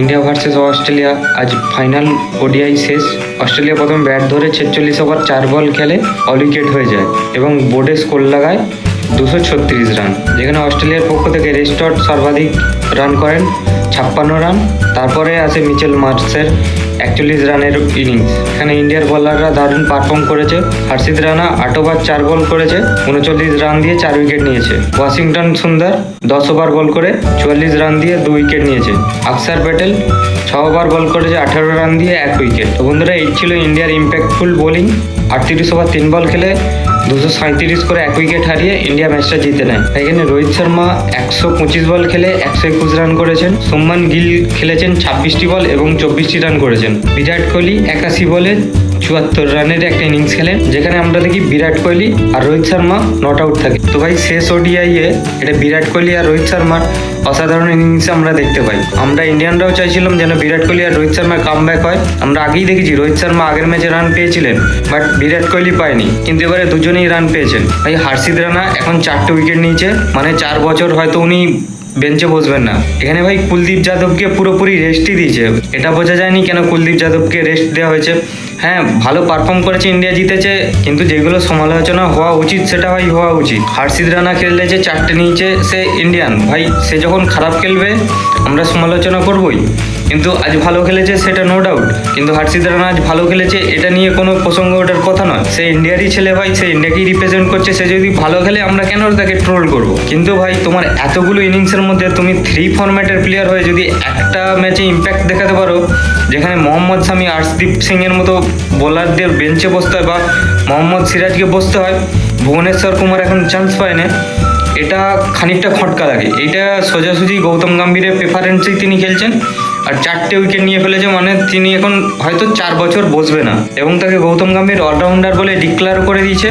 India versus Australia. আজ final ODI শেষ। Australia প্রথম ব্যাট ধরে ছেচল্লিশ ওভার চার বল খেলে অল উইকেট হয়ে যায় এবং বোর্ডে স্কোর লাগায় দুশো ছত্রিশ রান। যেখানে অস্ট্রেলিয়ার পক্ষ থেকে রেস্টট সর্বাধিক রান করেন ছাপ্পান্ন রান। তারপরে আসে মিচেল মার্কসের একচল্লিশ রানের ইনিংস এখানে ইন্ডিয়ার বোলাররা দারুণ পারফর্ম করেছে। হর্ষিত রানা আট ওভার চার বল করেছে, উনচল্লিশ রান দিয়ে চার উইকেট নিয়েছে। ওয়াশিংটন সুন্দর দশ ওভার বল করে, চুয়াল্লিশ রান দিয়ে দু উইকেট নিয়েছে। আকসার প্যাটেল ছ ওভার বল করেছে, আঠারো রান দিয়ে এক উইকেট তো বন্ধুরা, এই ছিল ইন্ডিয়ার ইম্প্যাক্টফুল বোলিং আটত্রিশ ওভার তিন বল খেলে দুশো সাঁত্রিশ করে এক উইকেট হারিয়ে ইন্ডিয়া ম্যাচটা জিতে নেয়। এখানে রোহিত শর্মা একশো পঁচিশ বল খেলে একশো একুশ রান করেছেন। সোম্মান গিল খেলেছেন ছাব্বিশটি বল এবং চব্বিশটি রান করেছেন। বিরাট কোহলি একাশি বলে চুয়াত্তর রানের একটা ইনিংস খেলেন যেখানে আমরা দেখি বিরাট কোহলি আর রোহিত শর্মা নট আউট থাকে। তো ভাই, শেষ ওডিআই এ এটা বিরাট কোহলি আর রোহিত শর্মার অসাধারণ ইনিংস আমরা দেখতে পাই। আমরা ইন্ডিয়ানরাও চাইছিলাম যেন বিরাট কোহলি আর রোহিত শর্মার কাম ব্যাক হয়। আমরা আগেই দেখেছি রোহিত শর্মা আগের ম্যাচে রান পেয়েছিলেন বাট বিরাট কোহলি পায়নি। কিন্তু এবারে দুজনেই রান পেয়েছেন। ভাই হার্ষিদ রানা এখন চারটে উইকেট নিয়েছে মানে চার বছর হয়তো উনি বেঞ্চে বসবেন না। এখানে ভাই, কুলদীপ যাদবকে পুরোপুরি রেস্টই দিয়েছে। এটা বোঝা যায়নি কেন কুলদীপ যাদবকে রেস্ট দেওয়া হয়েছে। হ্যাঁ ভালো পারফর্ম করেছে ইন্ডিয়া জিতেছে, কিন্তু যেগুলো সমালোচনা হওয়া উচিত, সেটা ভাই হওয়া উচিত। হার্ষিদ রানা খেললে যে চারটে নিয়েছে, সে ইন্ডিয়ান ভাই, সে যখন খারাপ খেলবে, আমরা সমালোচনা করবই। কিন্তু আজ ভালো খেলেছে, সেটা নো ডাউট কিন্তু হার্ষিদ রানা আজ ভালো খেলেছে, এটা নিয়ে কোনো প্রসঙ্গ ওটার কথা নয়। সে ইন্ডিয়ারই ছেলে ভাই, সে ইন্ডিয়াকেই রিপ্রেজেন্ট করছে, সে যদি ভালো খেলে, আমরা কেন তাকে ট্রোল করব? কিন্তু ভাই, তোমার এতগুলো ইনিংসের মধ্যে তুমি থ্রি ফরম্যাটের প্লেয়ার হয়ে যদি একটা ম্যাচে ইম্প্যাক্ট দেখাতে পারো, যেখানে মোহাম্মদ শামি আর্শদীপ সিংয়ের মতো বোলারদের বেঞ্চে বসতে হয় বা মোহাম্মদ সিরাজকে বসতে হয়। ভুবনেশ্বর কুমার এখন চান্স পায় না। এটা খানিকটা খটকা লাগে। এটা সোজাসুজি গৌতম গম্ভীরের প্রেফারেন্সেই তিনি খেলছেন। আর চারটে উইকেট নিয়ে ফেলেছে মানে তিনি এখন হয়তো চার বছর বসবে না। এবং তাকে গৌতম গম্ভীর অলরাউন্ডার বলে ডিক্লেয়ার করে দিয়েছে।